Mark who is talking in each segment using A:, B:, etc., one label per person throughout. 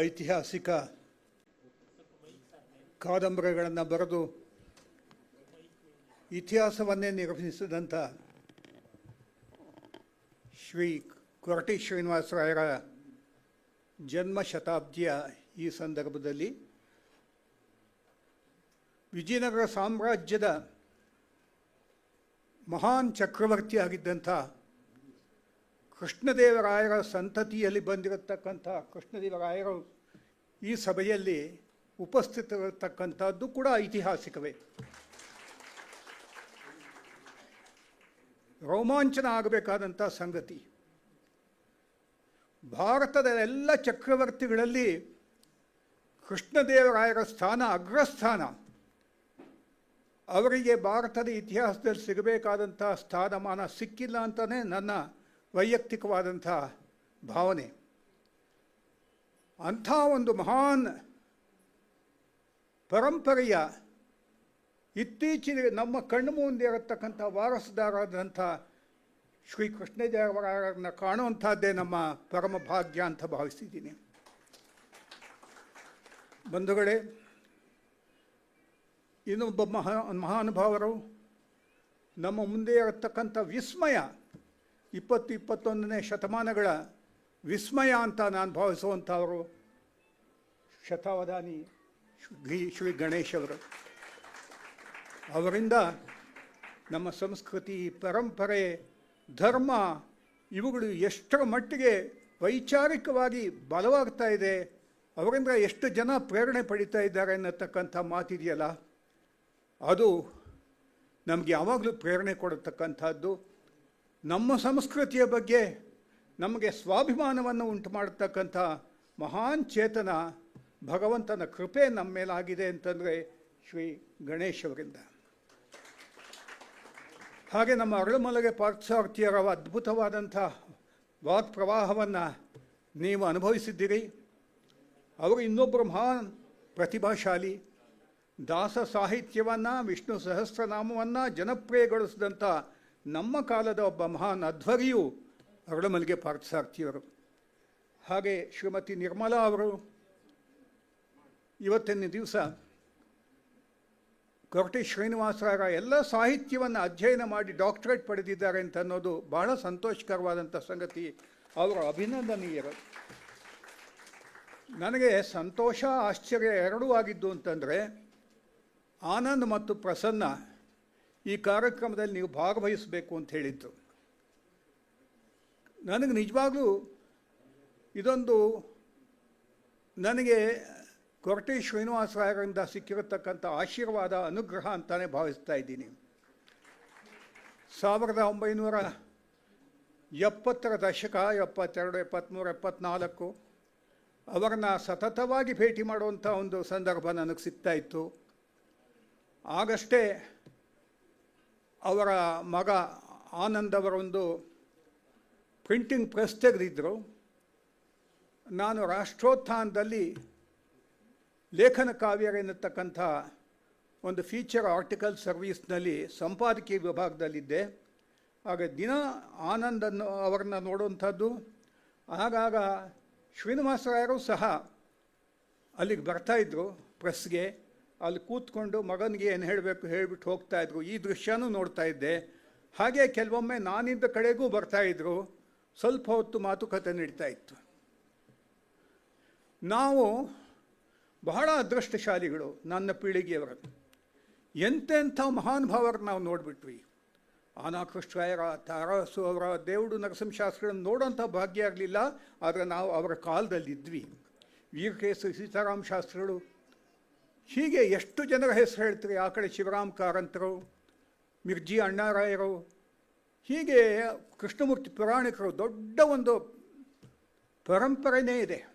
A: ಐತಿಹಾಸಿಕ ಕಾದಂಬರಿಗಳನ್ನು ಬರೆದು ಇತಿಹಾಸವನ್ನೇ ನಿರ್ಮಿಸಿದಂಥ ಶ್ರೀ ಕೊರಟಿ ಶ್ರೀನಿವಾಸರಾಯರ ಜನ್ಮ ಶತಾಬ್ದಿಯ ಈ ಸಂದರ್ಭದಲ್ಲಿ ವಿಜಯನಗರ ಸಾಮ್ರಾಜ್ಯದ ಮಹಾನ್ ಚಕ್ರವರ್ತಿ ಆಗಿದ್ದಂಥ ಕೃಷ್ಣದೇವರಾಯರ ಸಂತತಿಯಲ್ಲಿ ಬಂದಿರತಕ್ಕಂಥ ಕೃಷ್ಣದೇವರಾಯರು ಈ ಸಭೆಯಲ್ಲಿ ಉಪಸ್ಥಿತರಿರತಕ್ಕಂಥದ್ದು ಕೂಡ ಐತಿಹಾಸಿಕವೇ. ರೋಮಾಂಚನ ಆಗಬೇಕಾದಂಥ ಸಂಗತಿ. ಭಾರತದ ಎಲ್ಲ ಚಕ್ರವರ್ತಿಗಳಲ್ಲಿ ಕೃಷ್ಣದೇವರಾಯರ ಸ್ಥಾನ ಅಗ್ರಸ್ಥಾನ. ಅವರಿಗೆ ಭಾರತದ ಇತಿಹಾಸದಲ್ಲಿ ಸಿಗಬೇಕಾದಂಥ ಸ್ಥಾನಮಾನ ಸಿಕ್ಕಿಲ್ಲ ಅಂತಲೇ ನನ್ನ ವೈಯಕ್ತಿಕವಾದಂಥ ಭಾವನೆ. ಅಂಥ ಒಂದು ಮಹಾನ್ ಪರಂಪರೆಯ ಇತ್ತೀಚಿನ ನಮ್ಮ ಕಣ್ಣು ಮುಂದೆ ಇರತಕ್ಕಂಥ ವಾರಸುದಾರಾದಂಥ ಶ್ರೀ ಕೃಷ್ಣದೇವರಾಯರನ್ನ ಕಾಣುವಂಥದ್ದೇ ನಮ್ಮ ಪರಮ ಭಾಗ್ಯ ಅಂತ ಭಾವಿಸಿದ್ದೀನಿ. ಬಂಧುಗಳೇ, ಇನ್ನೊಬ್ಬ ಮಹಾ ಮಹಾನುಭಾವರು ನಮ್ಮ ಮುಂದೆ ಇರತಕ್ಕಂಥ ವಿಸ್ಮಯ ಇಪ್ಪತ್ತು ಇಪ್ಪತ್ತೊಂದನೇ ಶತಮಾನಗಳ ವಿಸ್ಮಯ ಅಂತ ನಾನು ಭಾವಿಸುವಂಥವರು ಶತಾವಧಾನಿ ಶ್ರೀ ಶ್ರೀ ಗಣೇಶ್ ಅವರು. ಅವರಿಂದ ನಮ್ಮ ಸಂಸ್ಕೃತಿ, ಪರಂಪರೆ, ಧರ್ಮ ಇವುಗಳು ಎಷ್ಟರ ಮಟ್ಟಿಗೆ ವೈಚಾರಿಕವಾಗಿ ಬಲವಾಗ್ತಾ ಇದೆ, ಅವರಿಂದ ಎಷ್ಟು ಜನ ಪ್ರೇರಣೆ ಪಡಿತಾ ಇದ್ದಾರೆ ಅನ್ನತಕ್ಕಂಥ ಮಾತಿದೆಯಲ್ಲ, ಅದು ನಮಗೆ ಯಾವಾಗಲೂ ಪ್ರೇರಣೆ ಕೊಡತಕ್ಕಂಥದ್ದು. ನಮ್ಮ ಸಂಸ್ಕೃತಿಯ ಬಗ್ಗೆ ನಮಗೆ ಸ್ವಾಭಿಮಾನವನ್ನು ಉಂಟು ಮಾಡತಕ್ಕಂಥ ಮಹಾನ್ ಚೇತನ ಭಗವಂತನ ಕೃಪೆ ನಮ್ಮ ಮೇಲಾಗಿದೆ ಅಂತಂದರೆ ಶ್ರೀ ಗಣೇಶ್ ಅವರಿಂದ. ಹಾಗೆ ನಮ್ಮ ಅರಳುಮಲಗೆ ಪಾರ್ಥಸಾರ್ಥಿಯರ ಅದ್ಭುತವಾದಂಥ ವಾಕ್ ಪ್ರವಾಹವನ್ನು ನೀವು ಅನುಭವಿಸಿದ್ದೀರಿ. ಅವರು ಇನ್ನೊಬ್ಬರು ಮಹಾನ್ ಪ್ರತಿಭಾಶಾಲಿ. ದಾಸ ಸಾಹಿತ್ಯವನ್ನು, ವಿಷ್ಣು ಸಹಸ್ರನಾಮವನ್ನು ಜನಪ್ರಿಯಗೊಳಿಸಿದಂಥ ನಮ್ಮ ಕಾಲದ ಒಬ್ಬ ಮಹಾನ್ ಅಧ್ವರಿಯು ಅರಳಮಲ್ಲಿಗೆ ಪಾರ್ಥಸಾರ್ಥಿಯವರು. ಹಾಗೆ ಶ್ರೀಮತಿ ನಿರ್ಮಲಾ ಅವರು ಇವತ್ತಿನ ದಿವಸ ಕೊರಟಿ ಶ್ರೀನಿವಾಸರ ಎಲ್ಲ ಸಾಹಿತ್ಯವನ್ನು ಅಧ್ಯಯನ ಮಾಡಿ ಡಾಕ್ಟರೇಟ್ ಪಡೆದಿದ್ದಾರೆ ಅಂತ ಅನ್ನೋದು ಬಹಳ ಸಂತೋಷಕರವಾದಂಥ ಸಂಗತಿ. ಅವರ ಅಭಿನಂದನೀಯರು. ನನಗೆ ಸಂತೋಷ, ಆಶ್ಚರ್ಯ ಎರಡೂ ಆಗಿದ್ದು ಅಂತಂದರೆ ಆನಂದ್ ಮತ್ತು ಪ್ರಸನ್ನ ಈ ಕಾರ್ಯಕ್ರಮದಲ್ಲಿ ನೀವು ಭಾಗವಹಿಸಬೇಕು ಅಂತ ಹೇಳಿದ್ದು. ನನಗೆ ನಿಜವಾಗ್ಲೂ ಇದೊಂದು ನನಗೆ ಕೊರಟಿ ಶ್ರೀನಿವಾಸರಾಯರಿಂದ ಸಿಕ್ಕಿರತಕ್ಕಂಥ ಆಶೀರ್ವಾದ, ಅನುಗ್ರಹ ಅಂತಲೇ ಭಾವಿಸ್ತಾ ಇದ್ದೀನಿ. ಸಾವಿರದ ಒಂಬೈನೂರ ಎಪ್ಪತ್ತರ ದಶಕ, ಎಪ್ಪತ್ತೆರಡು ಎಪ್ಪತ್ತ್ಮೂರು ಎಪ್ಪತ್ನಾಲ್ಕು ಅವರನ್ನ ಸತತವಾಗಿ ಭೇಟಿ ಮಾಡುವಂಥ ಒಂದು ಸಂದರ್ಭ ನನಗೆ ಸಿಗ್ತಾ ಇತ್ತು. ಆಗಷ್ಟೇ ಅವರ ಮಗ ಆನಂದ್ ಅವರೊಂದು ಪ್ರಿಂಟಿಂಗ್ ಪ್ರೆಸ್ ತೆಗೆದಿದ್ದರು ನಾನು ರಾಷ್ಟ್ರೋತ್ಥಾನದಲ್ಲಿ ಲೇಖನ ಕಾವ್ಯ ಎನ್ನತಕ್ಕಂಥ ಒಂದು ಫೀಚರ್ ಆರ್ಟಿಕಲ್ ಸರ್ವೀಸ್ನಲ್ಲಿ ಸಂಪಾದಕೀಯ ವಿಭಾಗದಲ್ಲಿದ್ದೆ. ಆಗ ದಿನ ಆನಂದನ್ನು ಅವರನ್ನು ನೋಡುವಂಥದ್ದು. ಆಗಾಗ ಶ್ರೀನಿವಾಸರಾಯರು ಸಹ ಅಲ್ಲಿಗೆ ಬರ್ತಾಯಿದ್ರು ಪ್ರೆಸ್ಗೆ ಅಲ್ಲಿ ಕೂತ್ಕೊಂಡು ಮಗನಿಗೆ ಏನು ಹೇಳಬೇಕು ಹೇಳಿಬಿಟ್ಟು ಹೋಗ್ತಾ ಇದ್ರು. ಈ ದೃಶ್ಯನೂ ನೋಡ್ತಾ ಇದ್ದೆ. ಹಾಗೆ ಕೆಲವೊಮ್ಮೆ ನಾನಿದ್ದ ಕಡೆಗೂ ಬರ್ತಾಯಿದ್ರು ಸ್ವಲ್ಪ ಹೊತ್ತು ಮಾತುಕತೆ ನಡೀತಾ ಇತ್ತು. ನಾವು ಬಹಳ ಅದೃಷ್ಟಶಾಲಿಗಳು ನನ್ನ ಪೀಳಿಗೆಯವರು. ಎಂತೆಂಥ ಮಹಾನುಭಾವರನ್ನು ನಾವು ನೋಡಿಬಿಟ್ವಿ. ಆನಾಕೃಷ್ಣರಾಯರ ತಾರಾಸು ಅವರ, ದೇವುಡು ನರಸಿಂಹಶಾಸ್ತ್ರಿಗಳನ್ನು ನೋಡೋಂಥ ಭಾಗ್ಯ ಆಗಲಿಲ್ಲ, ಆದರೆ ನಾವು ಅವರ ಕಾಲದಲ್ಲಿದ್ವಿ. ವೀರಕೇಸರಿ ಸೀತಾರಾಮ ಶಾಸ್ತ್ರಿಗಳು ಹೀಗೆ ಎಷ್ಟು ಜನರ ಹೆಸರು ಹೇಳ್ತೀರಿ? ಆ ಕಡೆ ಶಿವರಾಮ್ ಕಾರಂತರು, ಮಿರ್ಜಿ ಅಣ್ಣಾರಾಯರು, ಹೀಗೆ ಕೃಷ್ಣಮೂರ್ತಿ ಪುರಾಣಿಕರು, ದೊಡ್ಡ ಒಂದು ಪರಂಪರೆಯೇ ಇದೆ.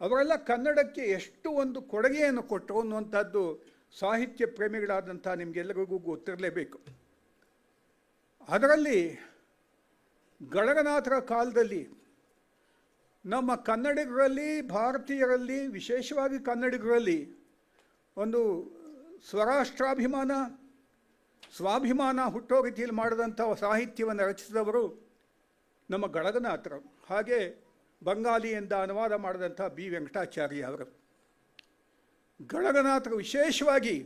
A: ಅವರೆಲ್ಲ ಕನ್ನಡಕ್ಕೆ ಎಷ್ಟು ಒಂದು ಕೊಡುಗೆಯನ್ನು ಕೊಟ್ಟರು ಅನ್ನುವಂಥದ್ದು ಸಾಹಿತ್ಯ ಪ್ರೇಮಿಗಳಾದಂಥ ನಿಮಗೆಲ್ಲರಿಗೂ ಗೊತ್ತಿರಲೇಬೇಕು. ಅದರಲ್ಲಿ ಗಳಗನಾಥರ ಕಾಲದಲ್ಲಿ ನಮ್ಮ ಕನ್ನಡಿಗರಲ್ಲಿ, ಭಾರತೀಯರಲ್ಲಿ, ವಿಶೇಷವಾಗಿ ಕನ್ನಡಿಗರಲ್ಲಿ ಒಂದು ಸ್ವರಾಷ್ಟ್ರಾಭಿಮಾನ, ಸ್ವಾಭಿಮಾನ ಹುಟ್ಟೋ ರೀತಿಯಲ್ಲಿ ಮಾಡಿದಂಥ ಸಾಹಿತ್ಯವನ್ನು ರಚಿಸಿದವರು ನಮ್ಮ ಗಳಗನಾಥರು ಹಾಗೆ ಬಂಗಾಲಿಯಿಂದ ಅನುವಾದ ಮಾಡಿದಂಥ ಬಿ. ವೆಂಕಟಾಚಾರ್ಯ ಅವರು. ಗಳಗನಾಥರು ವಿಶೇಷವಾಗಿ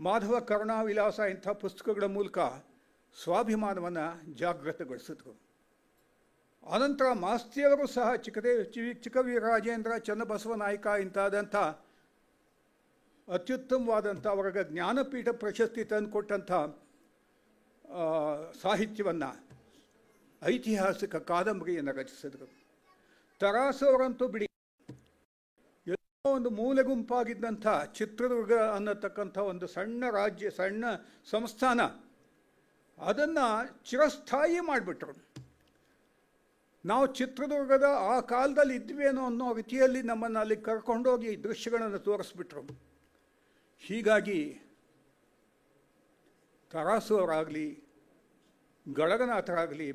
A: ಮಾಧವ ಕರುಣಾವಿಲಾಸ ಇಂಥ ಪುಸ್ತಕಗಳ ಮೂಲಕ ಸ್ವಾಭಿಮಾನವನ್ನು ಜಾಗೃತಗೊಳಿಸಿದರು. ಆನಂತರ ಮಾಸ್ತಿಯವರು ಸಹ ಚಿಕ್ಕದೇ ಚಿ ಚಿಕ್ಕವೀರಾಜೇಂದ್ರ ಚನ್ನಬಸವ ನಾಯಕ ಇಂತಾದಂಥ ಅತ್ಯುತ್ತಮವಾದಂಥ ಅವರಿಗೆ ಜ್ಞಾನಪೀಠ ಪ್ರಶಸ್ತಿ ತಂದುಕೊಟ್ಟಂಥ ಸಾಹಿತ್ಯವನ್ನು ಐತಿಹಾಸಿಕ ಕಾದಂಬರಿಯನ್ನು ರಚಿಸಿದರು. ತರಾಸು ಅವರಂತೂ ಬಿಡಿ. ಎಲ್ಲೋ ಒಂದು ಮೂಲೆ ಗುಂಪಾಗಿದ್ದಂಥ ಚಿತ್ರದುರ್ಗ ಅನ್ನತಕ್ಕಂಥ ಒಂದು ಸಣ್ಣ ರಾಜ್ಯ, ಸಣ್ಣ ಸಂಸ್ಥಾನ, ಅದನ್ನು ಚಿರಸ್ಥಾಯಿ ಮಾಡಿಬಿಟ್ರು. ನಾವು ಚಿತ್ರದುರ್ಗದ ಆ ಕಾಲದಲ್ಲಿ ಇದ್ವೇನೋ ಅನ್ನೋ ರೀತಿಯಲ್ಲಿ ನಮ್ಮನ್ನು ಅಲ್ಲಿ ಕರ್ಕೊಂಡೋಗಿ ದೃಶ್ಯಗಳನ್ನು ತೋರಿಸ್ಬಿಟ್ರು. ಹೀಗಾಗಿ ತರಾಸು ಅವರಾಗಲಿ ಗಳಗನಾಥರಾಗಲಿ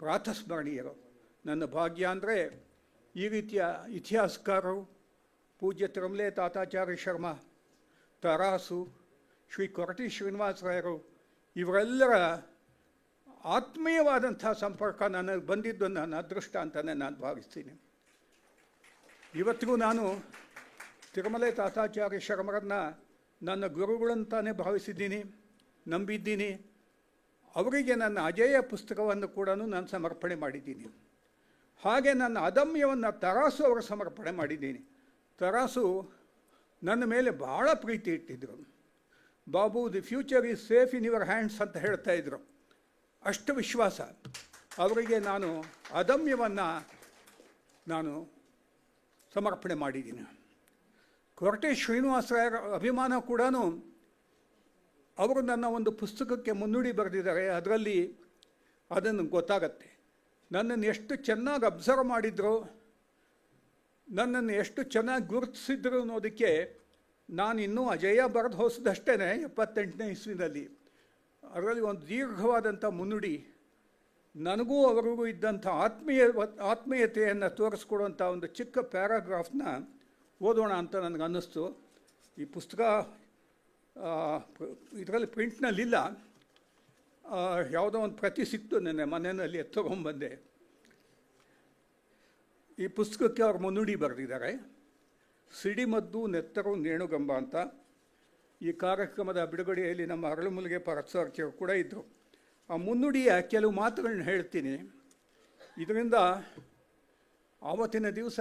A: ಪ್ರಾತಸ್ಮರಣೀಯರು. ನನ್ನ ಭಾಗ್ಯ ಅಂದರೆ ಈ ರೀತಿಯ ಇತಿಹಾಸಕಾರರು ಪೂಜ್ಯ ತಿರುಮಲೆ ತಾತಾಚಾರ್ಯ ಶರ್ಮಾ, ತರಾಸು, ಶ್ರೀ ಕೊರಟಿ ಶ್ರೀನಿವಾಸರಾಯರು ಇವರೆಲ್ಲರ ಆತ್ಮೀಯವಾದಂಥ ಸಂಪರ್ಕ ನನಗೆ ಬಂದಿದ್ದು ನನ್ನ ಅದೃಷ್ಟ ಅಂತಲೇ ನಾನು ಭಾವಿಸ್ತೀನಿ. ಇವತ್ತಿಗೂ ನಾನು ತಿರುಮಲೆ ತಾತಾಚಾರ್ಯ ಶರ್ಮರನ್ನು ನನ್ನ ಗುರುಗಳಂತಾನೆ ಭಾವಿಸಿದ್ದೀನಿ, ನಂಬಿದ್ದೀನಿ. ಅವರಿಗೆ ನನ್ನ ಅಜೇಯ ಪುಸ್ತಕವನ್ನು ಕೂಡ ನಾನು ಸಮರ್ಪಣೆ ಮಾಡಿದ್ದೀನಿ. ಹಾಗೆ ನನ್ನ ಅದಮ್ಯವನ್ನು ತರಾಸು ಅವರು ಸಮರ್ಪಣೆ ಮಾಡಿದ್ದೀನಿ. ತರಾಸು ನನ್ನ ಮೇಲೆ ಭಾಳ ಪ್ರೀತಿ ಇಟ್ಟಿದ್ದರು Babu the future is safe in your hands ಅಂತ ಹೇಳ್ತಾ ಇದ್ರು. ಅಷ್ಟು ವಿಶ್ವಾಸ. ಅವರಿಗೆ ನಾನು ಅದಮ್ಯವನ್ನು ನಾನು ಸಮರ್ಪಣೆ ಮಾಡಿದ್ದೀನಿ. ಕೊರಟೆ ಶ್ರೀನಿವಾಸರಾಯರ ಅಭಿಮಾನ ಕೂಡ ಅವರು ನನ್ನ ಒಂದು ಪುಸ್ತಕಕ್ಕೆ ಮುನ್ನುಡಿ ಬರೆದಿದ್ದಾರೆ. ಅದರಲ್ಲಿ ಅದನ್ನು ಗೊತ್ತಾಗತ್ತೆ. ನನ್ನನ್ನು ಎಷ್ಟು ಚೆನ್ನಾಗಿ ಅಬ್ಸರ್ವ್ ಮಾಡಿದ್ರು, ನನ್ನನ್ನು ಎಷ್ಟು ಚೆನ್ನಾಗಿ ಗುರುತಿಸಿದ್ರು ಅನ್ನೋದಕ್ಕೆ ನಾನು ಇನ್ನೂ ಅಜಯ ಬರೆದು ಹೊಸದಷ್ಟೇ ಎಪ್ಪತ್ತೆಂಟನೇ ಇಸ್ವಿನಲ್ಲಿ. ಅದರಲ್ಲಿ ಒಂದು ದೀರ್ಘವಾದಂಥ ಮುನ್ನುಡಿ, ನನಗೂ ಅವರಿಗೂ ಇದ್ದಂಥ ಆತ್ಮೀಯ ಆತ್ಮೀಯತೆಯನ್ನು ತೋರಿಸ್ಕೊಡುವಂಥ ಒಂದು ಚಿಕ್ಕ ಪ್ಯಾರಾಗ್ರಾಫ್ನ ಓದೋಣ ಅಂತ ನನಗೆ ಅನ್ನಿಸ್ತು ಈ ಪುಸ್ತಕ ಇದರಲ್ಲಿ ಪ್ರಿಂಟ್ನಲ್ಲಿಲ್ಲ. ಯಾವುದೋ ಒಂದು ಪ್ರತಿ ಸಿಕ್ತು ನೆನ್ನೆ, ಮನೆಯಲ್ಲಿ ಎತ್ತಗೊಂಬಂದೆ ಈ ಪುಸ್ತಕಕ್ಕೆ ಅವ್ರು ಮುನ್ನುಡಿ ಬರೆದಿದ್ದಾರೆ. ಸಿಡಿಮದ್ದು ನೆತ್ತರು, ನೇಣುಗಂಬ ಅಂತ. ಈ ಕಾರ್ಯಕ್ರಮದ ಬಿಡುಗಡೆಯಲ್ಲಿ ನಮ್ಮ ಅರಳುಮುಲಿಗೆ ಪರತ್ಸಾರ್ಚಿಯವರು ಕೂಡ ಇದ್ದರು ಆ ಮುನ್ನುಡಿಯ ಕೆಲವು ಮಾತುಗಳನ್ನ ಹೇಳ್ತೀನಿ. ಇದರಿಂದ ಆವತ್ತಿನ ದಿವಸ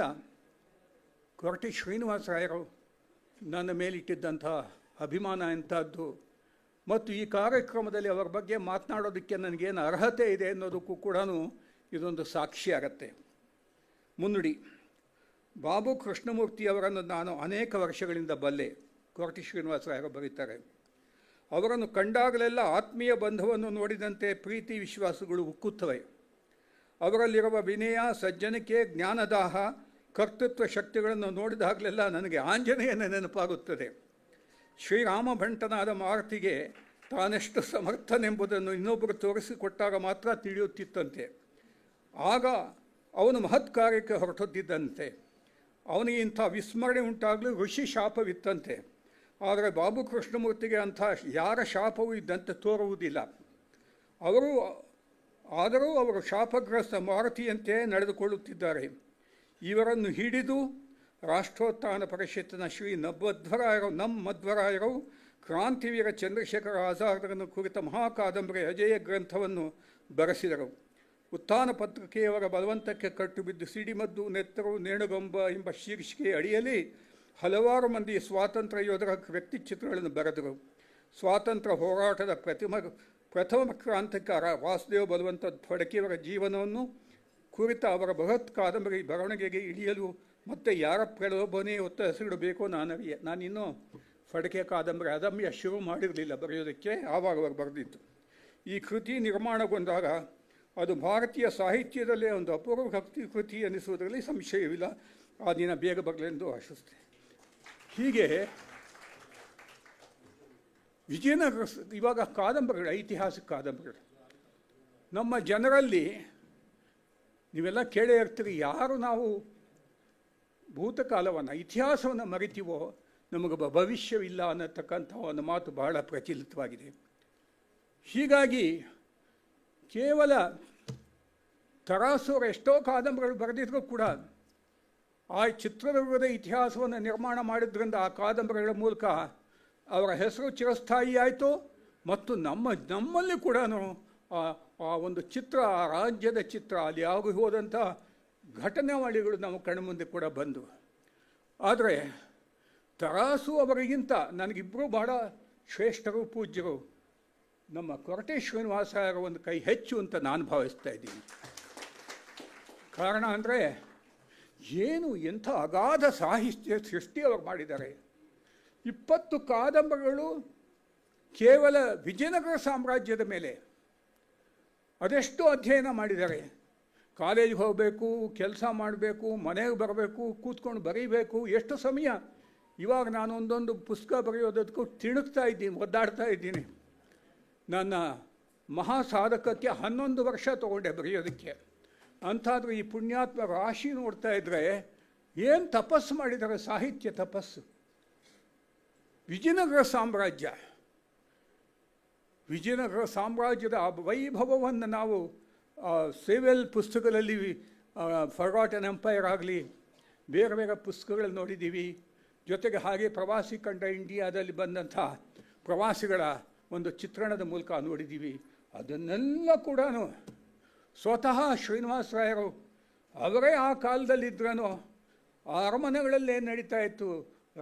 A: ಕೊರಟಿ ಶ್ರೀನಿವಾಸರಾಯರು ನನ್ನ ಮೇಲಿಟ್ಟಿದ್ದಂಥ ಅಭಿಮಾನ ಎಂಥದ್ದು? ಮತ್ತು ಈ ಕಾರ್ಯಕ್ರಮದಲ್ಲಿ ಅವರ ಬಗ್ಗೆ ಮಾತನಾಡೋದಕ್ಕೆ ನನಗೇನು ಅರ್ಹತೆ ಇದೆ ಅನ್ನೋದಕ್ಕೂ ಕೂಡ ಇದೊಂದು ಸಾಕ್ಷಿ ಆಗತ್ತೆ. ಮುನ್ನುಡಿ, ಬಾಬು ಕೃಷ್ಣಮೂರ್ತಿಯವರನ್ನು ನಾನು ಅನೇಕ ವರ್ಷಗಳಿಂದ ಬಲ್ಲೆ ಕೊರಟಿ ಶ್ರೀನಿವಾಸರಾಯರು ಬರೀತಾರೆ. ಅವರನ್ನು ಕಂಡಾಗಲೆಲ್ಲ ಆತ್ಮೀಯ ಬಂಧವನ್ನು ನೋಡಿದಂತೆ ಪ್ರೀತಿ ವಿಶ್ವಾಸಗಳು ಉಕ್ಕುತ್ತವೆ. ಅವರಲ್ಲಿರುವ ವಿನಯ, ಸಜ್ಜನಿಕೆ, ಜ್ಞಾನದಾಹ ಕರ್ತೃತ್ವ ಶಕ್ತಿಗಳನ್ನು ನೋಡಿದಾಗಲೆಲ್ಲ ನನಗೆ ಆಂಜನೇಯನ ನೆನಪಾಗುತ್ತದೆ. ಶ್ರೀರಾಮ ಭಂಟನಾದ ಮಾರುತಿಗೆ ತಾನೆಷ್ಟು ಸಮರ್ಥನೆಂಬುದನ್ನು ಇನ್ನೊಬ್ಬರು ತೋರಿಸಿಕೊಟ್ಟಾಗ ಮಾತ್ರ ತಿಳಿಯುತ್ತಿತ್ತಂತೆ. ಆಗ ಅವನು ಮಹತ್ ಕಾರ್ಯಕ್ಕೆ ಹೊರಟೊದ್ದಿದ್ದಂತೆ. ಅವನಿಗೆ ಇಂಥ ವಿಸ್ಮರಣೆ ಉಂಟಾಗಲು ಋಷಿ ಶಾಪವಿತ್ತಂತೆ. ಆದರೆ ಬಾಬು ಕೃಷ್ಣಮೂರ್ತಿಗೆ ಅಂಥ ಯಾರ ಶಾಪವೂ ಇದ್ದಂತೆ ತೋರುವುದಿಲ್ಲ. ಅವರು, ಆದರೂ ಅವರು ಶಾಪಗ್ರಸ್ತ ಮಾರುತಿಯಂತೆ ನಡೆದುಕೊಳ್ಳುತ್ತಿದ್ದಾರೆ. ಇವರನ್ನು ಹಿಡಿದು ರಾಷ್ಟ್ರೋತ್ಥಾನ ಪರಿಷತ್ತಿನ ಶ್ರೀ ನಬ್ಬಧ್ವರಾಯರು ನಮ್ಮ ಮಧ್ವರಾಯರು ಕ್ರಾಂತಿವೀರ ಚಂದ್ರಶೇಖರ ಆಜಾದರನ್ನು ಕುರಿತ ಮಹಾಕಾದಂಬರಿ ಅಜೇಯ ಗ್ರಂಥವನ್ನು ಬರೆಸಿದರು. ಉತ್ಥಾನ ಪತ್ರಿಕೆಯವರ ಬಲವಂತಕ್ಕೆ ಕಟ್ಟುಬಿದ್ದು ಸಿಡಿಮದ್ದು, ನೆತ್ತರು, ನೇಣುಗಂಬ ಎಂಬ ಶೀರ್ಷಿಕೆ ಅಡಿಯಲ್ಲಿ ಹಲವಾರು ಮಂದಿ ಸ್ವಾತಂತ್ರ್ಯ ಯೋಧರ ವ್ಯಕ್ತಿ ಚಿತ್ರಗಳನ್ನು ಬರೆದರು. ಸ್ವಾತಂತ್ರ್ಯ ಹೋರಾಟದ ಪ್ರತಿಮ ಪ್ರಥಮ ಕ್ರಾಂತಿಕಾರ ವಾಸುದೇವ ಬಲವಂತ ಫಡಕೆಯವರ ಜೀವನವನ್ನು ಕುರಿತ ಅವರ ಬೃಹತ್ ಕಾದಂಬರಿ ಬರವಣಿಗೆಗೆ ಇಳಿಯಲು ಮತ್ತೆ ಯಾರ ಪ್ರಲೋಭನೆ ಒತ್ತ ನಾನು ಅರಿಯೆ ನಾನಿನ್ನೂ ಫಡಕೆ ಕಾದಂಬರಿ ಅದಮ್ಯ ಶುರು ಮಾಡಿರಲಿಲ್ಲ ಬರೆಯೋದಕ್ಕೆ, ಆವಾಗ ಅವರು ಬರೆದಿತ್ತು. ಈ ಕೃತಿ ನಿರ್ಮಾಣಗೊಂಡಾಗ ಅದು ಭಾರತೀಯ ಸಾಹಿತ್ಯದಲ್ಲೇ ಒಂದು ಅಪೂರ್ವ ಭಕ್ತಿ ಕೃತಿ ಎನಿಸುವುದರಲ್ಲಿ ಸಂಶಯವಿಲ್ಲ. ಆ ದಿನ ಬೇಗ ಬರಲೆಂದು ಆಶಿಸುತ್ತೆ ಹೀಗೆ ವಿಜಯನಗರ ಇವಾಗ ಕಾದಂಬರಿಗಳು, ಐತಿಹಾಸಿಕ ಕಾದಂಬರಿಗಳು. ನಮ್ಮ ಜನರಲ್ಲಿ ನೀವೆಲ್ಲ ಕೇಳೇ ಇರ್ತೀರಿ, ಯಾರು ನಾವು ಭೂತಕಾಲವನ್ನು, ಇತಿಹಾಸವನ್ನು ಮರಿತೀವೋ, ನಮಗೆ ಭವಿಷ್ಯವಿಲ್ಲ ಅನ್ನತಕ್ಕಂಥ ಒಂದು ಮಾತು ಬಹಳ ಪ್ರಚಲಿತವಾಗಿದೆ. ಹೀಗಾಗಿ ಕೇವಲ ತರಾಸು ಅವರು ಎಷ್ಟೋ ಕಾದಂಬರಿಗಳು ಬರೆದಿದ್ರು ಕೂಡ, ಆ ಚಿತ್ರದುರ್ಗದ ಇತಿಹಾಸವನ್ನು ನಿರ್ಮಾಣ ಮಾಡಿದ್ರಿಂದ ಆ ಕಾದಂಬರಿಗಳ ಮೂಲಕ ಅವರ ಹೆಸರು ಚಿರಸ್ಥಾಯಿ ಆಯಿತು ಮತ್ತು ನಮ್ಮ, ನಮ್ಮಲ್ಲಿ ಕೂಡ ಆ ಒಂದು ಚಿತ್ರ, ಆ ರಾಜ್ಯದ ಚಿತ್ರ, ಅಲ್ಲಿ ಯಾವಾಗ ಹೋದಂಥ ಘಟನಾವಳಿಗಳು ನಮ್ಮ ಕಣ್ಮುಂದೆ ಕೂಡ ಬಂದವು. ಆದರೆ ತರಾಸು ಅವರಿಗಿಂತ ನನಗಿಬ್ಬರು ಬಹಳ ಶ್ರೇಷ್ಠರು, ಪೂಜ್ಯರು. ನಮ್ಮ ಕೊರಟೆ ಶ್ರೀನಿವಾಸ ಅವರ ಒಂದು ಕೈ ಹೆಚ್ಚು ಅಂತ ನಾನು ಭಾವಿಸ್ತಾ ಇದ್ದೀನಿ. ಕಾರಣ ಅಂದರೆ ಏನು ಎಂಥ ಅಗಾಧ ಸಾಹಿತ್ಯ ಸೃಷ್ಟಿ ಅವರು ಮಾಡಿದ್ದಾರೆ. ಇಪ್ಪತ್ತು ಕಾದಂಬರಿಗಳು ಕೇವಲ ವಿಜಯನಗರ ಸಾಮ್ರಾಜ್ಯದ ಮೇಲೆ ಅದೆಷ್ಟು ಅಧ್ಯಯನ ಮಾಡಿದ್ದಾರೆ. ಕಾಲೇಜ್ಗೆ ಹೋಗಬೇಕು, ಕೆಲಸ ಮಾಡಬೇಕು, ಮನೆಗೆ ಬರಬೇಕು, ಕೂತ್ಕೊಂಡು ಬರೀಬೇಕು, ಎಷ್ಟು ಸಮಯ? ಇವಾಗ ನಾನು ಒಂದೊಂದು ಪುಸ್ತಕ ಬರೆಯೋದಕ್ಕೂ ತಿಣುಕ್ತಾ ಇದ್ದೀನಿ, ಒದ್ದಾಡ್ತಾ ಇದ್ದೀನಿ. ನನ್ನ ಮಹಾ ಸಾಧಕಕ್ಕೆ ಹನ್ನೊಂದು ವರ್ಷ ತಗೊಂಡೆ ಬರೆಯೋದಕ್ಕೆ. ಅಂಥಾದ್ರೂ ಈ ಪುಣ್ಯಾತ್ಮ ರಾಶಿ ನೋಡ್ತಾ ಇದ್ದರೆ ಏನು ತಪಸ್ಸು ಮಾಡಿದ್ದಾರೆ, ಸಾಹಿತ್ಯ ತಪಸ್ಸು. ವಿಜಯನಗರ ಸಾಮ್ರಾಜ್ಯ. ವಿಜಯನಗರ ಸಾಮ್ರಾಜ್ಯದ ವೈಭವವನ್ನು ನಾವು ಸೇವೆಲ್ ಪುಸ್ತಕದಲ್ಲಿ ಫರ್ಗಾಟನ್ ಎಂಪೈರ್ ಆಗಲಿ, ಬೇರೆ ಬೇರೆ ಪುಸ್ತಕಗಳಲ್ಲಿ ನೋಡಿದ್ದೀವಿ. ಜೊತೆಗೆ ಹಾಗೆ ಪ್ರವಾಸಿ ಕಂಡ ಇಂಡಿಯಾದಲ್ಲಿ ಬಂದಂಥ ಪ್ರವಾಸಿಗಳ ಒಂದು ಚಿತ್ರಣದ ಮೂಲಕ ನೋಡಿದ್ದೀವಿ. ಅದನ್ನೆಲ್ಲ ಕೂಡ ಸ್ವತಃ ಶ್ರೀನಿವಾಸ ರಾಯರು ಅವರೇ ಆ ಕಾಲದಲ್ಲಿದ್ರೂ ಆ ಅರಮನೆಗಳಲ್ಲೇ ನಡೀತಾ ಇತ್ತು.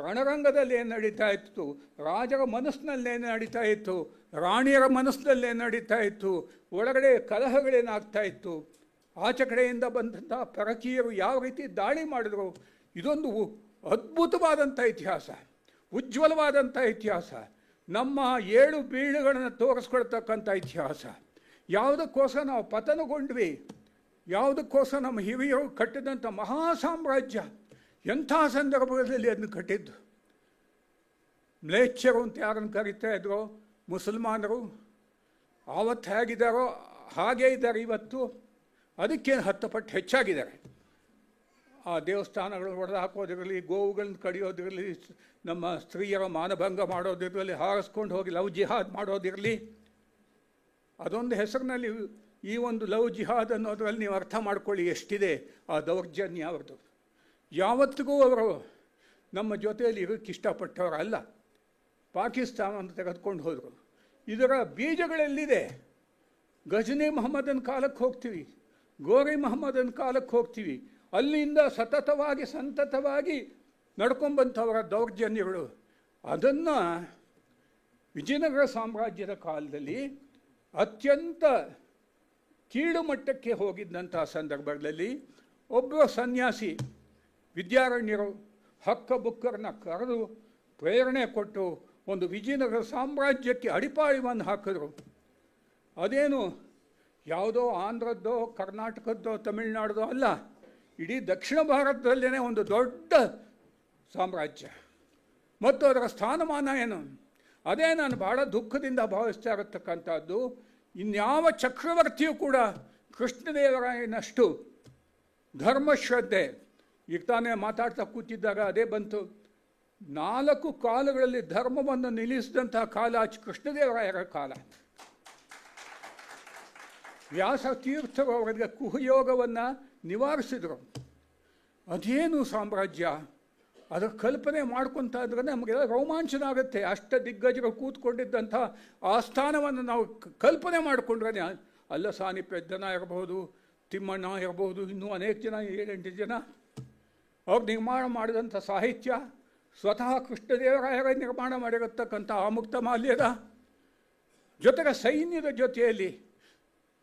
A: ರಣರಂಗದಲ್ಲಿ ಏನು ನಡೀತಾ ಇತ್ತು? ರಾಜರ ಮನಸ್ಸಿನಲ್ಲಿ ಏನು ನಡೀತಾ ಇತ್ತು? ರಾಣಿಯರ ಮನಸ್ಸಿನಲ್ಲಿ ಏನು ನಡೀತಾ ಇತ್ತು? ಒಳಗಡೆ ಕಲಹಗಳೇನಾಗ್ತಾ ಇತ್ತು? ಆಚೆ ಕಡೆಯಿಂದ ಬಂದಂಥ ಪರಕೀಯರು ಯಾವ ರೀತಿ ದಾಳಿ ಮಾಡಿದ್ರು? ಇದೊಂದು ಅದ್ಭುತವಾದಂಥ ಇತಿಹಾಸ ಉಜ್ವಲವಾದಂಥ ಇತಿಹಾಸ. ನಮ್ಮ ಏಳು ಬೀಳುಗಳನ್ನು ತೋರಿಸ್ಕೊಳ್ತಕ್ಕಂಥ ಇತಿಹಾಸ. ಯಾವುದಕ್ಕೋಸ್ಕರ ನಾವು ಪತನಗೊಂಡ್ವಿ? ಯಾವುದಕ್ಕೋಸ್ಕರ ನಮ್ಮ ಹಿರಿಯರು ಕಟ್ಟಿದಂಥ ಮಹಾ ಸಾಮ್ರಾಜ್ಯ ಎಂಥ ಸಂದರ್ಭದಲ್ಲಿ ಅದನ್ನು ಕಟ್ಟಿದ್ದು? ಮ್ಲೇಚ್ಛರು ಅಂತ ಯಾರನ್ನು ಕರೀತಾ ಇದ್ರು? ಮುಸಲ್ಮಾನರು? ಆವತ್ತು ಹೇಗಿದ್ದಾರೋ? ಹಾಗೇ ಇದ್ದಾರೆ ಇವತ್ತು. ಅದಕ್ಕೇನು ಹತ್ತು ಪಟ್ಟು ಹೆಚ್ಚಾಗಿದ್ದಾರೆ. ಆ ದೇವಸ್ಥಾನಗಳು ಹೊಡೆದು ಹಾಕೋದಿರಲಿ ಗೋವುಗಳನ್ನ ಕಡಿಯೋದಿರಲಿ, ನಮ್ಮ ಸ್ತ್ರೀಯರ ಮಾನಭಂಗ ಮಾಡೋದಿರಲಿ, ಹಾರಿಸ್ಕೊಂಡು ಹೋಗಿ ಲವ್ ಜಿಹಾದ್ ಮಾಡೋದಿರಲಿ. ಅದೊಂದು ಹೆಸರಿನಲ್ಲಿ ಈ ಒಂದು ಲವ್ ಜಿಹಾದ್ ಅನ್ನೋದ್ರಲ್ಲಿ ನೀವು ಅರ್ಥ ಮಾಡ್ಕೊಳ್ಳಿ ಎಷ್ಟಿದೆ ಆ ದೌರ್ಜನ್ಯ ಅವ್ರದ್ದು. ಯಾವತ್ತಿಗೂ ಅವರು ನಮ್ಮ ಜೊತೆಯಲ್ಲಿ ಇರೋಕ್ಕೆ ಇಷ್ಟಪಟ್ಟವರಲ್ಲ. ಪಾಕಿಸ್ತಾನವನ್ನು ತೆಗೆದುಕೊಂಡು ಹೋದರು. ಇದರ ಬೀಜಗಳೆಲ್ಲಿದೆ. ಗಜನಿ ಮೊಹಮ್ಮದನ ಕಾಲಕ್ಕೆ ಹೋಗ್ತೀವಿ, ಗೋರಿ ಮೊಹಮ್ಮದನ ಕಾಲಕ್ಕೆ ಹೋಗ್ತೀವಿ. ಅಲ್ಲಿಂದ ಸತತವಾಗಿ ಸಂತತವಾಗಿ ನಡ್ಕೊಂಬಂಥವರ ದೌರ್ಜನ್ಯಗಳು. ಅದನ್ನು ವಿಜಯನಗರ ಸಾಮ್ರಾಜ್ಯದ ಕಾಲದಲ್ಲಿ ಅತ್ಯಂತ ಕೀಳು ಮಟ್ಟಕ್ಕೆ ಹೋಗಿದ್ದಂಥ ಸಂದರ್ಭಗಳಲ್ಲಿ ಒಬ್ಬ ಸನ್ಯಾಸಿ ವಿದ್ಯಾರಣ್ಯರು ಹಕ್ಕ ಬುಕ್ಕರನ್ನ ಕರೆದು ಪ್ರೇರಣೆ ಕೊಟ್ಟು ಒಂದು ವಿಜಯನಗರ ಸಾಮ್ರಾಜ್ಯಕ್ಕೆ ಅಡಿಪಾಯವನ್ನು ಹಾಕಿದ್ರು. ಅದೇನು ಯಾವುದೋ ಆಂಧ್ರದ್ದೋ, ಕರ್ನಾಟಕದ್ದೋ, ತಮಿಳುನಾಡ್ದೋ ಅಲ್ಲ, ಇಡೀ ದಕ್ಷಿಣ ಭಾರತದಲ್ಲೇ ಒಂದು ದೊಡ್ಡ ಸಾಮ್ರಾಜ್ಯ. ಮತ್ತು ಅದರ ಸ್ಥಾನಮಾನ ಏನು? ಅದೇ ನಾನು ಭಾಳ ದುಃಖದಿಂದ ಭಾವಿಸ್ತಾ ಇರತಕ್ಕಂಥದ್ದು, ಇನ್ಯಾವ ಚಕ್ರವರ್ತಿಯೂ ಕೂಡ ಕೃಷ್ಣದೇವರಾಯನಷ್ಟು ಧರ್ಮಶ್ರದ್ಧೆ ಈಗ ತಾನೇ ಮಾತಾಡ್ತಾ ಕೂತಿದ್ದಾಗ ಅದೇ ಬಂತು. ನಾಲ್ಕು ಕಾಲಗಳಲ್ಲಿ ಧರ್ಮವನ್ನು ನಿಲ್ಲಿಸಿದಂತಹ ಕಾಲ ಕೃಷ್ಣದೇವರಾಯರ ಕಾಲ. ವ್ಯಾಸ ತೀರ್ಥರು ಅವರಿಗೆ ಕುಹಯೋಗವನ್ನು ನಿವಾರಿಸಿದರು. ಅದೇನು ಸಾಮ್ರಾಜ್ಯ? ಅದರ ಕಲ್ಪನೆ ಮಾಡ್ಕೊತಾ ಇದ್ರೆ ನಮಗೆಲ್ಲ ರೋಮಾಂಚನ ಆಗುತ್ತೆ ಅಷ್ಟ ದಿಗ್ಗಜರು ಕೂತ್ಕೊಂಡಿದ್ದಂಥ ಆಸ್ಥಾನವನ್ನು ನಾವು ಕಲ್ಪನೆ ಮಾಡಿಕೊಂಡ್ರೆ ಅಲ್ಲ ಸಾನಿ ಪೆದ್ದನ ಇರಬಹುದು ತಿಮ್ಮಣ್ಣ ಇರಬಹುದು ಇನ್ನೂ ಅನೇಕ ಜನ, ಏಳೆಂಟು ಜನ. ಅವ್ರು ನಿರ್ಮಾಣ ಮಾಡಿದಂಥ ಸಾಹಿತ್ಯ ಸ್ವತಃ ಕೃಷ್ಣದೇವರಾಯರ ನಿರ್ಮಾಣ ಮಾಡಿರತಕ್ಕಂಥ ಆಮುಕ್ತ ಮಾಲ್ಯದ. ಜೊತೆಗೆ ಸೈನ್ಯದ ಜೊತೆಯಲ್ಲಿ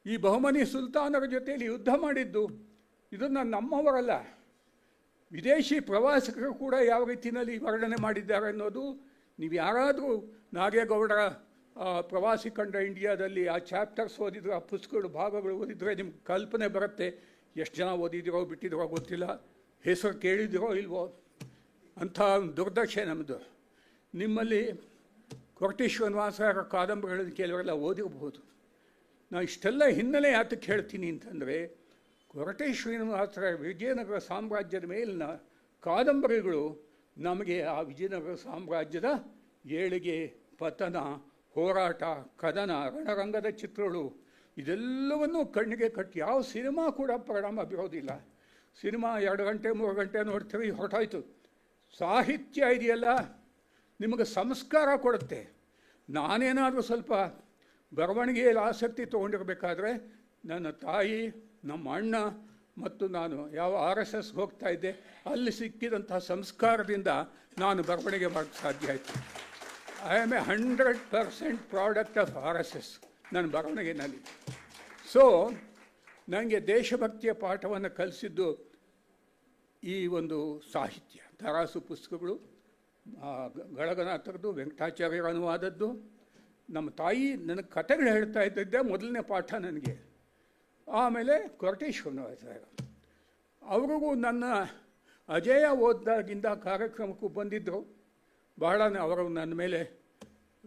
A: ಈ ಬಹುಮನಿ ಸುಲ್ತಾನರ ಜೊತೆಯಲ್ಲಿ ಯುದ್ಧ ಮಾಡಿದ್ದು, ಇದನ್ನು ನಮ್ಮವರಲ್ಲ, ವಿದೇಶಿ ಪ್ರವಾಸಿಗರು ಕೂಡ ಯಾವ ರೀತಿಯಲ್ಲಿ ವರ್ಣನೆ ಮಾಡಿದ್ದಾರೆ ಅನ್ನೋದು ನೀವು ಯಾರಾದರೂ ನಾಗೇಗೌಡರ ಪ್ರವಾಸಿ ಕಂಡ ಇಂಡಿಯಾದಲ್ಲಿ ಆ ಚಾಪ್ಟರ್ಸ್ ಓದಿದ್ರು, ಆ ಪುಸ್ತಕಗಳು, ಭಾಗಗಳು ಓದಿದರೆ ನಿಮ್ಗೆ ಕಲ್ಪನೆ ಬರುತ್ತೆ. ಎಷ್ಟು ಜನ ಓದಿದಿರೋ ಬಿಟ್ಟಿದ್ರೋ ಗೊತ್ತಿಲ್ಲ. ಹೆಸರು ಕೇಳಿದಿರೋ ಇಲ್ವೋ ಅಂಥ ಒಂದು ದುರ್ದಶೆ ನಮ್ಮದು ನಿಮ್ಮಲ್ಲಿ ಕೊರಟಿ ಶ್ರೀನಿವಾಸರ ಕಾದಂಬರಿಗಳನ್ನು ಕೆಲವರೆಲ್ಲ ಓದಿರಬಹುದು. ನಾನು ಇಷ್ಟೆಲ್ಲ ಹಿನ್ನೆಲೆ ಯಾತಕ್ಕೆ ಹೇಳ್ತೀನಿ ಅಂತಂದರೆ ಕೊರಟೆ ವಿಜಯನಗರ ಸಾಮ್ರಾಜ್ಯದ ಮೇಲಿನ ಕಾದಂಬರಿಗಳು ನಮಗೆ ಆ ವಿಜಯನಗರ ಸಾಮ್ರಾಜ್ಯದ ಏಳಿಗೆ ಪತನ, ಹೋರಾಟ, ಕದನ, ರಣರಂಗದ ಚಿತ್ರಗಳು ಇದೆಲ್ಲವನ್ನೂ ಕಣ್ಣಿಗೆ ಕಟ್ಟಿ ಯಾವ ಸಿನಿಮಾ ಕೂಡ ಪರಿಣಾಮ ಬೀರೋದಿಲ್ಲ. ಸಿನಿಮಾ ಎರಡು ಗಂಟೆ, ಮೂರು ಗಂಟೆ ನೋಡ್ತೀವಿ ಹೊರಟಾಯ್ತು. ಸಾಹಿತ್ಯ ಇದೆಯಲ್ಲ, ನಿಮಗೆ ಸಂಸ್ಕಾರ ಕೊಡುತ್ತೆ. ನಾನೇನಾದರೂ ಸ್ವಲ್ಪ ಬರವಣಿಗೆಯಲ್ಲಿ ಆಸಕ್ತಿ ತೊಗೊಂಡಿರಬೇಕಾದ್ರೆ ನನ್ನ ತಾಯಿ, ನಮ್ಮ ಅಣ್ಣ ಮತ್ತು ನಾನು ಯಾವ ಆರ್ ಎಸ್ ಎಸ್ ಹೋಗ್ತಾ ಇದ್ದೆ, ಅಲ್ಲಿ ಸಿಕ್ಕಿದಂತಹ ಸಂಸ್ಕಾರದಿಂದ ನಾನು ಬರವಣಿಗೆ ಮಾಡೋಕ್ಕೆ ಸಾಧ್ಯ ಆಯಿತು. I am a hundred percent product of R S S ನನ್ನ ಬರವಣಿಗೆನಲ್ಲಿ. ಸೊ ನನಗೆ ದೇಶಭಕ್ತಿಯ ಪಾಠವನ್ನು ಕಲಿಸಿದ್ದು ಈ ಒಂದು ಸಾಹಿತ್ಯ, ತರಾಸು ಪುಸ್ತಕಗಳು ಗಳಗನಾಥರದ್ದು ವೆಂಕಟಾಚಾರ್ಯರ ಅನುವಾದದ್ದು ನಮ್ಮ ತಾಯಿ ನನಗೆ ಕಥೆಗಳು ಹೇಳ್ತಾ ಇದ್ದಿದ್ದೆ, ಮೊದಲನೇ ಪಾಠ ನನಗೆ. ಆಮೇಲೆ ಕೊರಟೇಶ್ವರನಾಚಾರ್ಯ ಅವ್ರಿಗೂ ನನ್ನ ಅಜಯ ಓದ್ದಾಗಿಂದ ಕಾರ್ಯಕ್ರಮಕ್ಕೂ ಬಂದಿದ್ದರು ಬಹಳ ಅವರು ನನ್ನ ಮೇಲೆ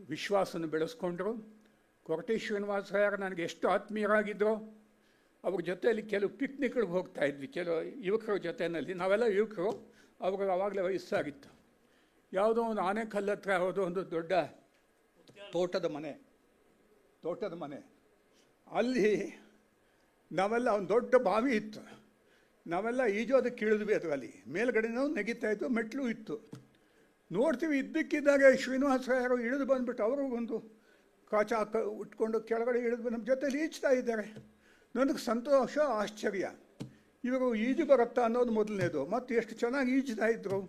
A: ವಿಶ್ವಾಸನ ಬೆಳೆಸ್ಕೊಂಡ್ರು. ಕೊರಟೇಶ್ವರ ಶ್ರೀನಿವಾಸರಾಯರು ನನಗೆ ಎಷ್ಟು ಆತ್ಮೀಯರಾಗಿದ್ದರು ಅವ್ರ ಜೊತೆಯಲ್ಲಿ ಕೆಲವು ಪಿಕ್ನಿಕ್ಗಳಿಗೆ ಹೋಗ್ತಾ ಇದ್ವಿ. ಕೆಲವು ಯುವಕರ ಜೊತೆಯಲ್ಲಿ. ನಾವೆಲ್ಲ ಯುವಕರು ಅವ್ರಿಗೆ ಆವಾಗಲೇ ವಯಸ್ಸಾಗಿತ್ತು. ಯಾವುದೋ ಒಂದು ಆನೆಕಲ್ಲ ಹತ್ರ ಯಾವುದೋ ಒಂದು ದೊಡ್ಡ ತೋಟದ ಮನೆ ತೋಟದ ಮನೆ. ಅಲ್ಲಿ ನಾವೆಲ್ಲ ಒಂದು ದೊಡ್ಡ ಬಾವಿ ಇತ್ತು. ನಾವೆಲ್ಲ ಈಜೋದಕ್ಕೆ ಇಳಿದ್ವಿ ಅದರಲ್ಲಿ. ಮೇಲ್ಗಡೆನೂ ನೆಗಿತಾ ಇತ್ತು, ಮೆಟ್ಲು ಇತ್ತು. ನೋಡ್ತೀವಿ, ಇದ್ದಕ್ಕಿದ್ದಾಗ ಶ್ರೀನಿವಾಸರಾಯರು ಇಳಿದು ಬಂದ್ಬಿಟ್ಟು ಅವರು ಒಂದು ಕಾಚ ಉಟ್ಕೊಂಡು ಕೆಳಗಡೆ ಇಳಿದು ನಮ್ಮ ಜೊತೆಲಿ ಈಜ್ತಾ ಇದ್ದಾರೆ. ನನಗೆ ಸಂತೋಷ, ಆಶ್ಚರ್ಯ. ಇವರು ಈಜು ಬರುತ್ತಾ ಅನ್ನೋದು ಮೊದಲನೇದು. ಮತ್ತು ಎಷ್ಟು ಚೆನ್ನಾಗಿ ಈಜ್ತಾ ಇದ್ದರು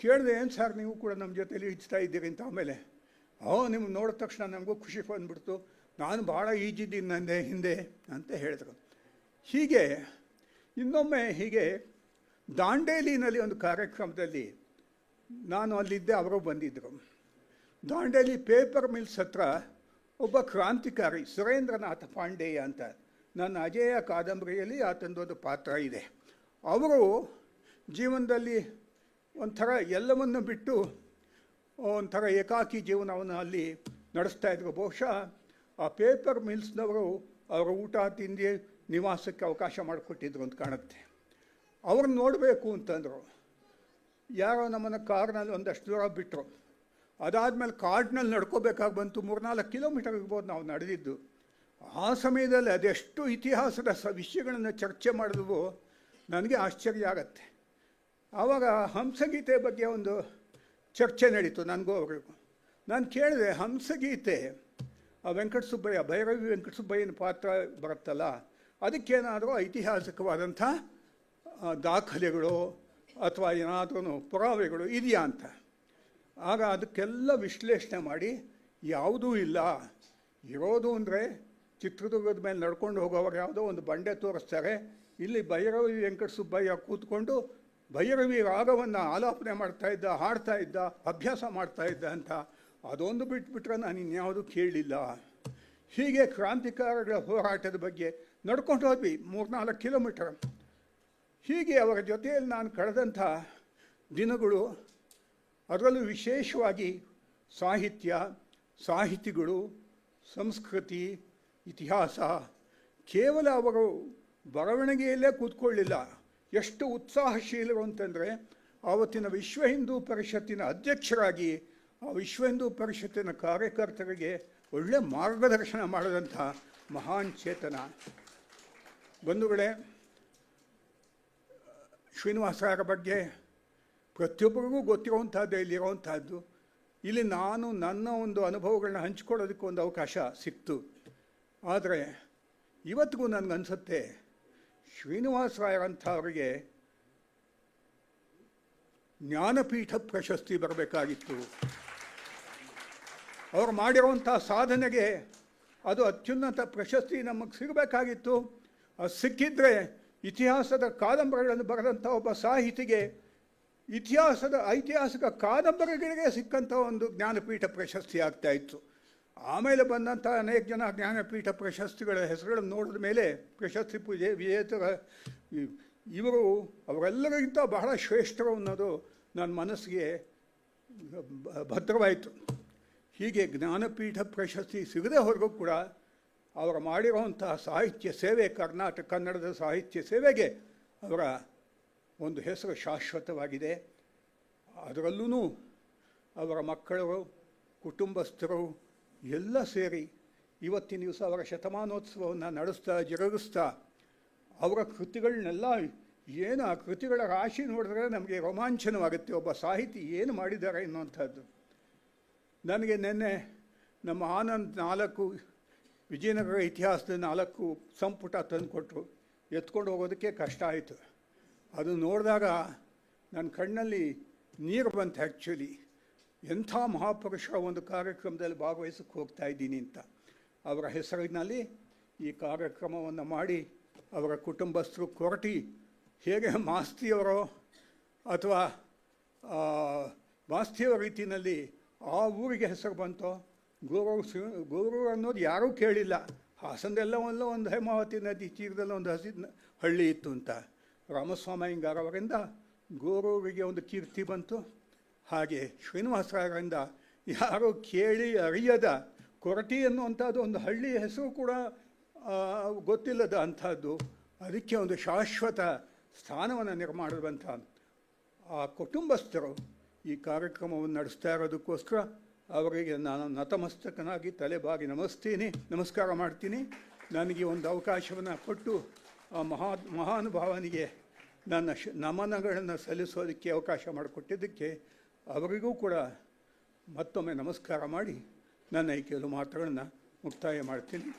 A: ಕೇಳಿದೆ, ಏನು ಸರ್ ನೀವು ಕೂಡ ನಮ್ಮ ಜೊತೆಯಲ್ಲಿ ಈಜ್ತಾ ಇದ್ದೀರಿ? ಅಂತ ಆಮೇಲೆ ಓ ನಿಮ್ಗೆ ನೋಡಿದ ತಕ್ಷಣ ನಮಗೂ ಖುಷಿ ಬಂದುಬಿಡ್ತು. ನಾನು ಭಾಳ ಈಜಿದ್ದೀನಿ ನಂದೆ, ಹಿಂದೆ, ಅಂತ ಹೇಳಿದ್ರು. ಹೀಗೆ, ಇನ್ನೊಮ್ಮೆ ಹೀಗೆ ದಾಂಡೇಲಿನಲ್ಲಿ ಒಂದು ಕಾರ್ಯಕ್ರಮದಲ್ಲಿ ನಾನು ಅಲ್ಲಿದ್ದೆ, ಅವರು ಬಂದಿದ್ದರು ದಾಂಡೇಲಿ ಪೇಪರ್ ಮಿಲ್ಸ್ ಹತ್ರ ಒಬ್ಬ ಕ್ರಾಂತಿಕಾರಿ ಸುರೇಂದ್ರನಾಥ ಪಾಂಡೇಯ ಅಂತ. ನನ್ನ ಅಜೇಯ ಕಾದಂಬರಿಯಲ್ಲಿ ಆತಂದೊಂದು ಪಾತ್ರ ಇದೆ. ಅವರು ಜೀವನದಲ್ಲಿ ಒಂಥರ ಎಲ್ಲವನ್ನು ಬಿಟ್ಟು ಒಂಥರ ಏಕಾಕಿ ಜೀವನವನ್ನು ಅಲ್ಲಿ ನಡೆಸ್ತಾ ಇದ್ರು. ಬಹುಶಃ ಆ ಪೇಪರ್ ಮಿಲ್ಸ್ನವರು ಅವರ ಊಟ ತಿಂಡಿ ನಿವಾಸಕ್ಕೆ ಅವಕಾಶ ಮಾಡಿಕೊಟ್ಟಿದ್ರು ಅಂತ ಕಾಣುತ್ತೆ. ಅವ್ರನ್ನ ನೋಡಬೇಕು ಅಂತಂದರು. ಯಾರೋ ನಮ್ಮನ್ನು ಕಾರ್ನಲ್ಲಿ ಒಂದಷ್ಟು ದೂರ ಬಿಟ್ಟರು ಅದಾದಮೇಲೆ ಕಾಡಿನಲ್ಲಿ ನಡ್ಕೋಬೇಕಾಗಿ ಬಂತು. ಮೂರ್ನಾಲ್ಕು ಕಿಲೋಮೀಟರ್ ಇರ್ಬೋದು ನಾವು ನಡೆದಿದ್ದು. ಆ ಸಮಯದಲ್ಲಿ ಅದೆಷ್ಟು ಇತಿಹಾಸದ ಸ ವಿಷಯಗಳನ್ನು ಚರ್ಚೆ ಮಾಡಿದ್ವು ನನಗೆ ಆಶ್ಚರ್ಯ ಆಗತ್ತೆ. ಆವಾಗ ಹಂಸಗೀತೆ ಬಗ್ಗೆ ಒಂದು ಚರ್ಚೆ ನಡೀತು ನನಗೂ ಅವ್ರಿಗೂ. ನಾನು ಕೇಳಿದೆ, ಹಂಸಗೀತೆ, ಆ ವೆಂಕಟಸುಬ್ಬಯ್ಯ, ಭೈರವಿ ವೆಂಕಟಸುಬ್ಬಯ್ಯನ ಪಾತ್ರ ಬರುತ್ತಲ್ಲ, ಅದಕ್ಕೇನಾದರೂ ಐತಿಹಾಸಿಕವಾದಂಥ ದಾಖಲೆಗಳು ಅಥವಾ ಏನಾದ್ರೂ ಪುರಾವೆಗಳು ಇದೆಯಾ ಅಂತ. ಆಗ ಅದಕ್ಕೆಲ್ಲ ವಿಶ್ಲೇಷಣೆ ಮಾಡಿ, ಯಾವುದೂ ಇಲ್ಲ, ಇರೋದು ಅಂದರೆ ಚಿತ್ರದುರ್ಗದ ಮೇಲೆ ನಡ್ಕೊಂಡು ಹೋಗೋವಾಗ ಯಾವುದೋ ಒಂದು ಬಂಡೆ ತೋರಿಸ್ತಾರೆ. ಇಲ್ಲಿ ಭೈರವಿ ವೆಂಕಟ ಸುಬ್ಬಯ್ಯ ಕೂತ್ಕೊಂಡು ಭೈರವಿ ರಾಗವನ್ನು ಆಲಾಪನೆ ಮಾಡ್ತಾ ಇದ್ದ, ಹಾಡ್ತಾ ಇದ್ದ, ಅಭ್ಯಾಸ ಮಾಡ್ತಾ ಇದ್ದ ಅಂತ ಅದೊಂದು ಬಿಟ್ಬಿಟ್ರೆ ನಾನು ಇನ್ಯಾವುದೂ ಕೇಳಲಿಲ್ಲ ಹೀಗೆ ಕ್ರಾಂತಿಕಾರಗಳ ಹೋರಾಟದ ಬಗ್ಗೆ ನಡ್ಕೊಂಡು ಹೋದ್ವಿ ಮೂರ್ನಾಲ್ಕು ಕಿಲೋಮೀಟರ್. ಹೀಗೆ ಅವರ ಜೊತೆಯಲ್ಲಿ ನಾನು ಕಳೆದಂಥ ದಿನಗಳು ಅದರಲ್ಲೂ ವಿಶೇಷವಾಗಿ ಸಾಹಿತ್ಯ, ಸಾಹಿತಿಗಳು, ಸಂಸ್ಕೃತಿ ಇತಿಹಾಸ ಕೇವಲ ಅವರು ಬರವಣಿಗೆಯಲ್ಲೇ ಕೂತ್ಕೊಳ್ಳಿಲ್ಲ. ಎಷ್ಟು ಉತ್ಸಾಹಶೀಲರು ಅಂತಂದರೆ ಆವತ್ತಿನ ವಿಶ್ವ ಹಿಂದೂ ಪರಿಷತ್ತಿನ ಅಧ್ಯಕ್ಷರಾಗಿ ಆ ವಿಶ್ವ ಹಿಂದೂ ಪರಿಷತ್ತಿನ ಕಾರ್ಯಕರ್ತರಿಗೆ ಒಳ್ಳೆ ಮಾರ್ಗದರ್ಶನ ಮಾಡಿದಂಥ ಮಹಾನ್ ಚೇತನ. ಬಂಧುಗಳೇ, ಶ್ರೀನಿವಾಸರ ಬಗ್ಗೆ ಪ್ರತಿಯೊಬ್ಬರಿಗೂ ಗೊತ್ತಿರುವಂಥದ್ದು, ಇಲ್ಲಿರುವಂಥದ್ದು. ಇಲ್ಲಿ ನಾನು ನನ್ನ ಒಂದು ಅನುಭವಗಳನ್ನ ಹಂಚ್ಕೊಳ್ಳೋದಕ್ಕೆ ಒಂದು ಅವಕಾಶ ಸಿಕ್ತು. ಆದರೆ ಇವತ್ತಿಗೂ ನನಗನ್ಸುತ್ತೆ ಶ್ರೀನಿವಾಸರಾಯರಂಥವರಿಗೆ ಜ್ಞಾನಪೀಠ ಪ್ರಶಸ್ತಿ ಬರಬೇಕಾಗಿತ್ತು. ಅವ್ರು ಮಾಡಿರುವಂಥ ಸಾಧನೆಗೆ ಅದು ಅತ್ಯುನ್ನತ ಪ್ರಶಸ್ತಿ ನಮಗೆ ಸಿಗಬೇಕಾಗಿತ್ತು. ಅದು ಸಿಕ್ಕಿದ್ರೆ ಇತಿಹಾಸದ ಕಾದಂಬರಿಗಳನ್ನು ಬರೆದಂಥ ಒಬ್ಬ ಸಾಹಿತಿಗೆ ಇತಿಹಾಸದ ಐತಿಹಾಸಿಕ ಕಾದಂಬರಿಗಳಿಗೆ ಸಿಕ್ಕಂಥ ಒಂದು ಜ್ಞಾನಪೀಠ ಪ್ರಶಸ್ತಿ ಆಗ್ತಾ ಇತ್ತು. ಆಮೇಲೆ ಬಂದಂಥ ಅನೇಕ ಜನ ಜ್ಞಾನಪೀಠ ಪ್ರಶಸ್ತಿಗಳ ಹೆಸರುಗಳನ್ನು ನೋಡಿದ ಮೇಲೆ ಪ್ರಶಸ್ತಿ ಪೂಜೆ ವಿಜೇತರ ಇವರು, ಅವರೆಲ್ಲರಿಗಿಂತ ಬಹಳ ಶ್ರೇಷ್ಠರು ಅನ್ನೋದು ನನ್ನ ಮನಸ್ಸಿಗೆ ಭದ್ರವಾಯಿತು. ಹೀಗೆ ಜ್ಞಾನಪೀಠ ಪ್ರಶಸ್ತಿ ಸಿಗದೇ ಹೊರಗೂ ಕೂಡ ಅವರು ಮಾಡಿರುವಂತಹ ಸಾಹಿತ್ಯ ಸೇವೆ, ಕರ್ನಾಟಕ ಕನ್ನಡದ ಸಾಹಿತ್ಯ ಸೇವೆಗೆ ಅವರ ಒಂದು ಹೆಸರು ಶಾಶ್ವತವಾಗಿದೆ. ಅದರಲ್ಲೂ ಅವರ ಮಕ್ಕಳು, ಕುಟುಂಬಸ್ಥರು ಎಲ್ಲ ಸೇರಿ ಇವತ್ತಿನ ದಿವಸ ಅವರ ಶತಮಾನೋತ್ಸವವನ್ನು ನಡೆಸ್ತಾ, ಜರುಗಿಸ್ತಾ, ಅವರ ಕೃತಿಗಳನ್ನೆಲ್ಲ ಏನು ಆ ಕೃತಿಗಳ ರಾಶಿ ನೋಡಿದ್ರೆ ನಮಗೆ ರೋಮಾಂಚನವಾಗುತ್ತೆ. ಒಬ್ಬ ಸಾಹಿತಿ ಏನು ಮಾಡಿದ್ದಾರೆ ಅನ್ನುವಂಥದ್ದು ನನಗೆ ನಿನ್ನೆ ನಮ್ಮ ಆನಂದ್ ನಾಲ್ಕು, ವಿಜಯನಗರ ಇತಿಹಾಸದ ನಾಲ್ಕು ಸಂಪುಟ ತಂದುಕೊಟ್ರು. ಎತ್ಕೊಂಡು ಹೋಗೋದಕ್ಕೆ ಕಷ್ಟ ಆಯಿತು. ಅದು ನೋಡಿದಾಗ ನನ್ನ ಕಣ್ಣಲ್ಲಿ ನೀರು ಬಂತು ಆ್ಯಕ್ಚುಲಿ ಎಂಥ ಮಹಾಪುರುಷ ಒಂದು ಕಾರ್ಯಕ್ರಮದಲ್ಲಿ ಭಾಗವಹಿಸಕ್ಕೆ ಹೋಗ್ತಾ ಇದ್ದೀನಿ ಅಂತ. ಅವರ ಹೆಸರಿನಲ್ಲಿ ಈ ಕಾರ್ಯಕ್ರಮವನ್ನು ಮಾಡಿ ಅವರ ಕುಟುಂಬಸ್ಥರು ಕೊರಟಿ ಹೇಗೆ ಮಾಸ್ತಿಯವರು ಅಥವಾ ಮಾಸ್ತಿಯವರ ರೀತಿಯಲ್ಲಿ ಆ ಊರಿಗೆ ಹೆಸರು ಬಂತೋ, ಗೂರೂರು ಶ್ರೀ, ಗೂರೂರು ಅನ್ನೋದು ಯಾರೂ ಕೇಳಿಲ್ಲ. ಹಾಸನದೆಲ್ಲ ಒಂದು ಒಂದು ಹೇಮಾವತಿ ನದಿ ತೀರದಲ್ಲಿ ಒಂದು ಹಸಿ ಹಳ್ಳಿ ಇತ್ತು ಅಂತ. ರಾಮಸ್ವಾಮಿ ಹಿಂಗಾರವರಿಂದ ಒಂದು ಕೀರ್ತಿ ಬಂತು. ಹಾಗೆ ಶ್ರೀನಿವಾಸರಾಯರಿಂದ ಯಾರು ಕೇಳಿ ಅರಿಯದ ಕೊರಟಿ ಅನ್ನುವಂಥದ್ದು ಒಂದು ಹಳ್ಳಿ ಹೆಸರು ಕೂಡ ಗೊತ್ತಿಲ್ಲದ ಅಂಥದ್ದು. ಅದಕ್ಕೆ ಒಂದು ಶಾಶ್ವತ ಸ್ಥಾನವನ್ನು ನಿರ್ಮಾಡಿರುವಂಥ ಆ ಕುಟುಂಬಸ್ಥರು ಈ ಕಾರ್ಯಕ್ರಮವನ್ನು ನಡೆಸ್ತಾ ಇರೋದಕ್ಕೋಸ್ಕರ ಅವರಿಗೆ ನಾನು ನತಮಸ್ತಕನಾಗಿ ತಲೆಬಾಗಿ ನಮಸ್ತೀನಿ, ನಮಸ್ಕಾರ ಮಾಡ್ತೀನಿ. ನನಗೆ ಒಂದು ಅವಕಾಶವನ್ನು ಕೊಟ್ಟು ಆ ಮಹಾ, ಮಹಾನುಭಾವನಿಗೆ ನನ್ನ ಶ, ನಮನಗಳನ್ನು ಸಲ್ಲಿಸೋದಕ್ಕೆ ಅವಕಾಶ ಮಾಡಿಕೊಟ್ಟಿದ್ದಕ್ಕೆ ಅವರಿಗೂ ಕೂಡ ಮತ್ತೊಮ್ಮೆ ನಮಸ್ಕಾರ ಮಾಡಿ ನನ್ನ ಈ ಕೆಲವು ಮಾತುಗಳನ್ನು ಮುಕ್ತಾಯ ಮಾಡ್ತೀನಿ.